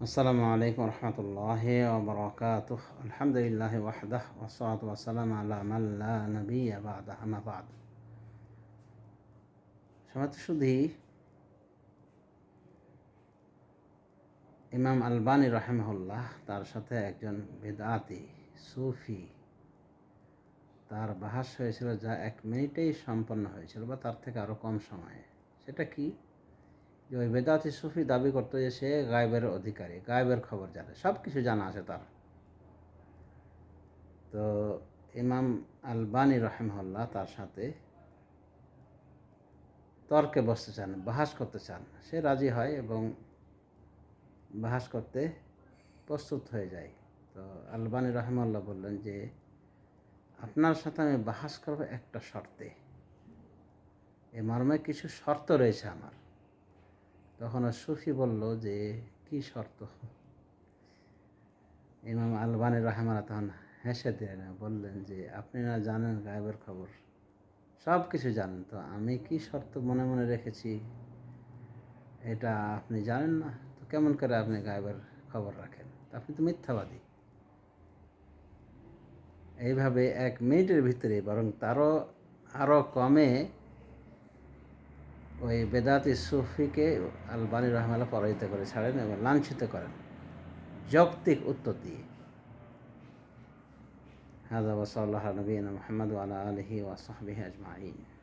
আসসালামু আলাইকুম রহমতুল্লাহ ওবরাকাতুহ আলহামদুলিল্লাহ ওয়াহদাহ ওসলাত ওয়াসালাম আলা মাল্লা নবী আবাদ সমাজ শুধু ইমাম তার সাথে একজন বেদাতি সুফি, তার বাহাস হয়েছিল যা এক মিনিটেই সম্পন্ন হয়েছিল বা তার থেকে আরও কম সময়ে। সেটা কি? যে ওই বেদাতি সুফি দাবি করতো যে সে গায়েবের অধিকারী, গায়েবের খবর জানে সব কিছু জানা আছে তার। তো ইমাম আলবানী রহেমহল্লা তার সাথে তর্কে বসতে চান, বাহাস করতে চান। সে রাজি হয় এবং বাহাস করতে প্রস্তুত হয়ে যায়। তো আলবানী রহমাল্লাহ বললেন যে, আপনার সাথে আমি বাহাস করব একটা শর্তে। এ মর্মে কিছু শর্ত রয়েছে আমার। তখন সুফি বলল যে, কি শর্ত? ইমাম আলবানী রহমানা তখন হেসে দিলেন, বললেন যে, আপনি না জানেন গায়েবের খবর? সব কিছু জানেন, তো আমি কি শর্ত মনে মনে রেখেছি? এটা আপনি জানেন না, তো কেমন করে আপনি গায়েবের খবর রাখেন? আপনি তো মিথ্যাবাদী। এইভাবে এক মিনিটের ভিতরে বরং তারও আরও কমে ওই বেদাতি সুফিকে আলবানী রহমাল্লাহ পরাজিত করে ছাড়েন এবং লাঞ্ছিত করেন। যৌক্তিক উত্তর দিয়ে। হাজা ওসল্লাহ নবীন মোহাম্মদ আলা আলহি ওয়াসাহবিহ আজমাইন।